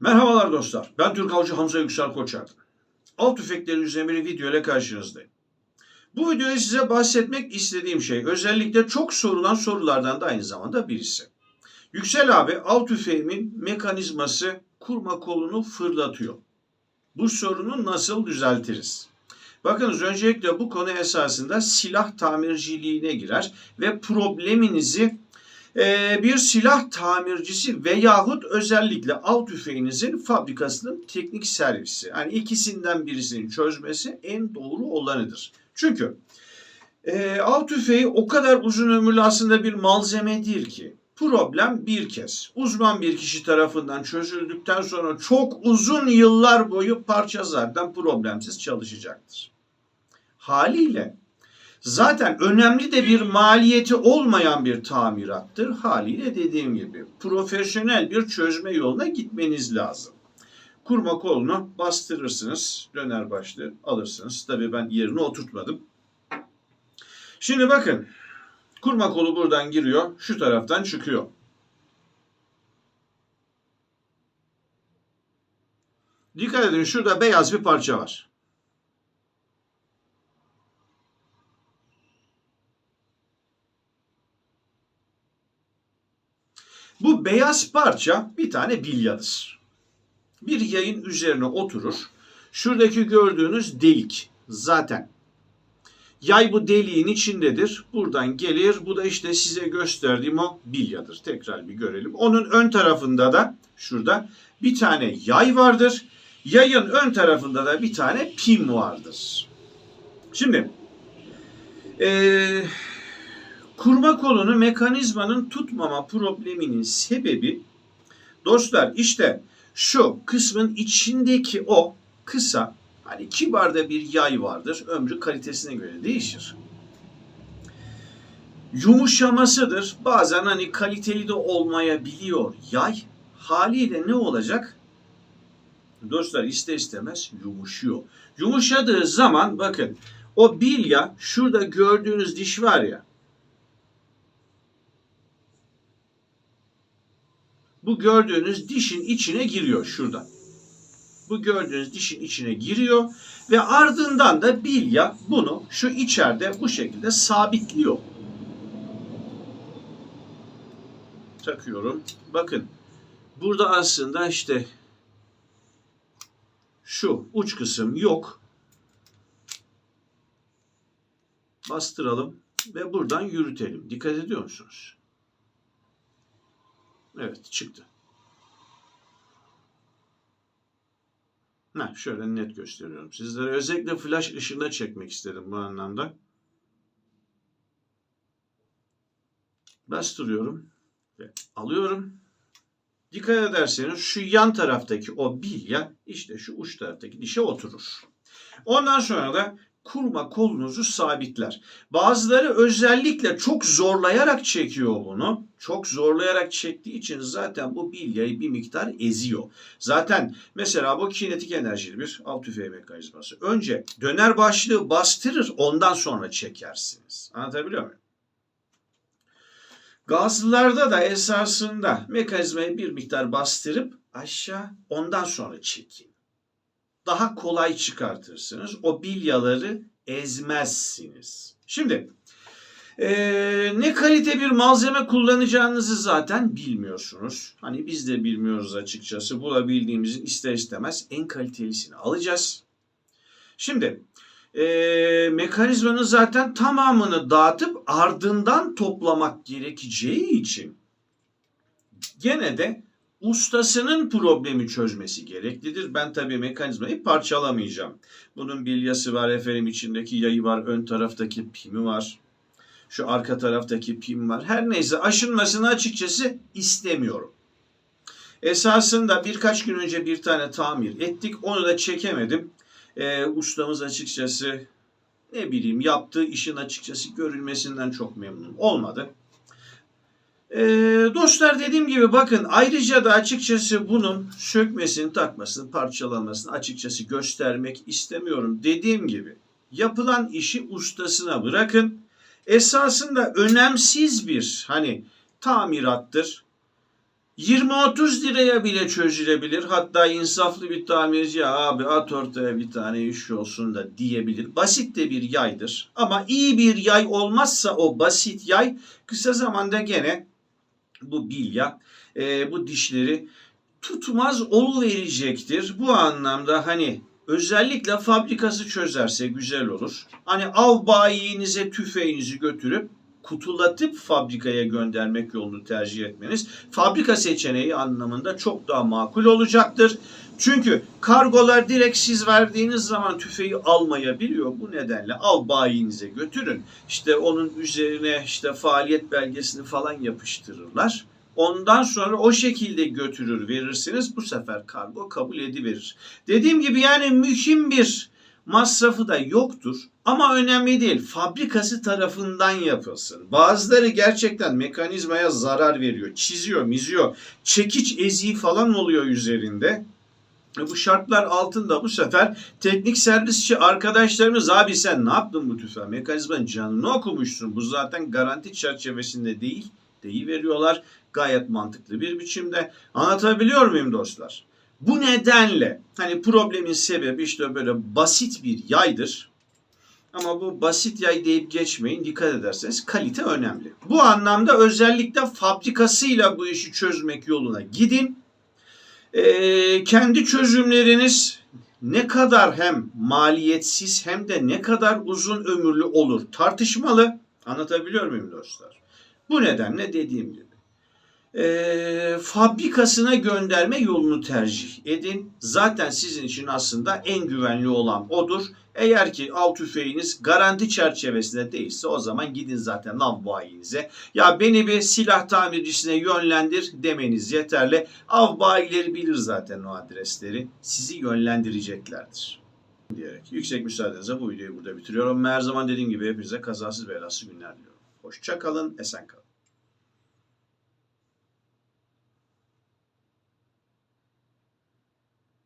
Merhabalar dostlar. Ben Türk Avcı Hamza Yüksel Koçak. Av tüfekleri üzerine bir video ile karşınızdayım. Bu videoda size bahsetmek istediğim şey özellikle çok sorulan sorulardan da aynı zamanda birisi. Yüksel abi av tüfeğimin mekanizması kurma kolunu fırlatıyor. Bu sorunu nasıl düzeltiriz? Bakınız öncelikle bu konu esasında silah tamirciliğine girer ve probleminizi ee, bir silah tamircisi veyahut özellikle av tüfeğinizin fabrikasının teknik servisi. Yani ikisinden birisini çözmesi en doğru olanıdır. Çünkü e, av tüfeği o kadar uzun ömürlü aslında bir malzemedir ki problem bir kez uzman bir kişi tarafından çözüldükten sonra çok uzun yıllar boyu parça zaten problemsiz çalışacaktır. Haliyle Zaten önemli de bir maliyeti olmayan bir tamirattır. Haliyle dediğim gibi profesyonel bir çözme yoluna gitmeniz lazım. Kurma kolunu bastırırsınız. Döner başlı alırsınız. Tabii ben yerine oturtmadım. Şimdi bakın. Kurma kolu buradan giriyor. Şu taraftan çıkıyor. Dikkat edin şurada beyaz bir parça var. Bu beyaz parça bir tane bilyadır. Bir yayın üzerine oturur. Şuradaki gördüğünüz delik zaten. Yay bu deliğin içindedir. Buradan gelir. Bu da işte size gösterdiğim o bilyadır. Tekrar bir görelim. Onun ön tarafında da şurada bir tane yay vardır. Yayın ön tarafında da bir tane pim vardır. Şimdi eee Kurma kolunu mekanizmanın tutmama probleminin sebebi dostlar işte şu kısmın içindeki o kısa hani kibarda bir yay vardır. Ömrü kalitesine göre değişir. Yumuşamasıdır. Bazen hani kaliteli de olmayabiliyor yay. Haliyle ne olacak? Dostlar ister istemez yumuşuyor. Yumuşadığı zaman bakın o bilya şurada gördüğünüz diş var ya bu gördüğünüz dişin içine giriyor şurada. Bu gördüğünüz dişin içine giriyor ve ardından da bilya bunu şu içeride bu şekilde sabitliyor. Takıyorum. Bakın burada aslında işte şu uç kısım yok. Bastıralım ve buradan yürütelim. Dikkat ediyor musunuz? Evet çıktı. Heh, şöyle net gösteriyorum sizlere. Özellikle flash ışığında çekmek istedim bu anlamda. Bastırıyorum ve alıyorum. Dikkat ederseniz şu yan taraftaki o bilya işte şu uç taraftaki dişe oturur. Ondan sonra da kurma kolunuzu sabitler. Bazıları özellikle çok zorlayarak çekiyor bunu. Çok zorlayarak çektiği için zaten bu bilyayı bir miktar eziyor. Zaten mesela bu kinetik enerjili bir alt tüfeği mekanizması. Önce döner başlığı bastırır ondan sonra çekersiniz. Anlatabiliyor muyum? Gazlılarda da esasında mekanizmayı bir miktar bastırıp aşağı ondan sonra çekin daha kolay çıkartırsınız. O bilyaları ezmezsiniz. Şimdi e, ne kalite bir malzeme kullanacağınızı zaten bilmiyorsunuz. Hani biz de bilmiyoruz açıkçası. Bulabildiğimizin ister istemez en kalitelisini alacağız. Şimdi e, mekanizmanın zaten tamamını dağıtıp ardından toplamak gerekeceği için gene de ustasının problemi çözmesi gereklidir. Ben tabii mekanizmayı parçalamayacağım. Bunun bilyası var, efendim içindeki yayı var, ön taraftaki pimi var. Şu arka taraftaki pim var. Her neyse aşınmasını açıkçası istemiyorum. Esasında birkaç gün önce bir tane tamir ettik. Onu da çekemedim. Ee, ustamız açıkçası ne bileyim yaptığı işin açıkçası görülmesinden çok memnun olmadı. Ee, dostlar dediğim gibi bakın ayrıca da açıkçası bunun sökmesini, takmasını, parçalanmasını açıkçası göstermek istemiyorum. Dediğim gibi yapılan işi ustasına bırakın. Esasında önemsiz bir hani tamirattır. 20-30 liraya bile çözülebilir. Hatta insaflı bir tamirci "Ya abi at ortaya bir tane iş olsun da diyebilir. Basit de bir yaydır. Ama iyi bir yay olmazsa o basit yay kısa zamanda gene bu bilya, e, bu dişleri tutmaz verecektir. Bu anlamda hani özellikle fabrikası çözerse güzel olur. Hani av bayinize tüfeğinizi götürüp kutulatıp fabrikaya göndermek yolunu tercih etmeniz fabrika seçeneği anlamında çok daha makul olacaktır. Çünkü kargolar direkt siz verdiğiniz zaman tüfeği almayabiliyor. Bu nedenle av bayinize götürün. İşte onun üzerine işte faaliyet belgesini falan yapıştırırlar. Ondan sonra o şekilde götürür verirsiniz. Bu sefer kargo kabul ediverir. Dediğim gibi yani mühim bir masrafı da yoktur. Ama önemli değil. Fabrikası tarafından yapılsın. Bazıları gerçekten mekanizmaya zarar veriyor. Çiziyor, miziyor. Çekiç eziği falan oluyor üzerinde. E bu şartlar altında bu sefer teknik servisçi arkadaşlarımız abi sen ne yaptın bu tüfeğe? Mekanizmanın canını okumuşsun. Bu zaten garanti çerçevesinde değil. Deyi veriyorlar. Gayet mantıklı bir biçimde. Anlatabiliyor muyum dostlar? Bu nedenle hani problemin sebebi işte böyle basit bir yaydır. Ama bu basit yay deyip geçmeyin. Dikkat ederseniz kalite önemli. Bu anlamda özellikle fabrikasıyla bu işi çözmek yoluna gidin. Ee, kendi çözümleriniz ne kadar hem maliyetsiz hem de ne kadar uzun ömürlü olur tartışmalı. Anlatabiliyor muyum dostlar? Bu nedenle dediğim gibi e, fabrikasına gönderme yolunu tercih edin. Zaten sizin için aslında en güvenli olan odur. Eğer ki av tüfeğiniz garanti çerçevesinde değilse o zaman gidin zaten nav bayinize. Ya beni bir silah tamircisine yönlendir demeniz yeterli. Av bayileri bilir zaten o adresleri. Sizi yönlendireceklerdir. Diyerek yüksek müsaadenizle bu videoyu burada bitiriyorum. Her zaman dediğim gibi hepinize kazasız belasız günler diliyorum. Hoşça kalın, esen kalın.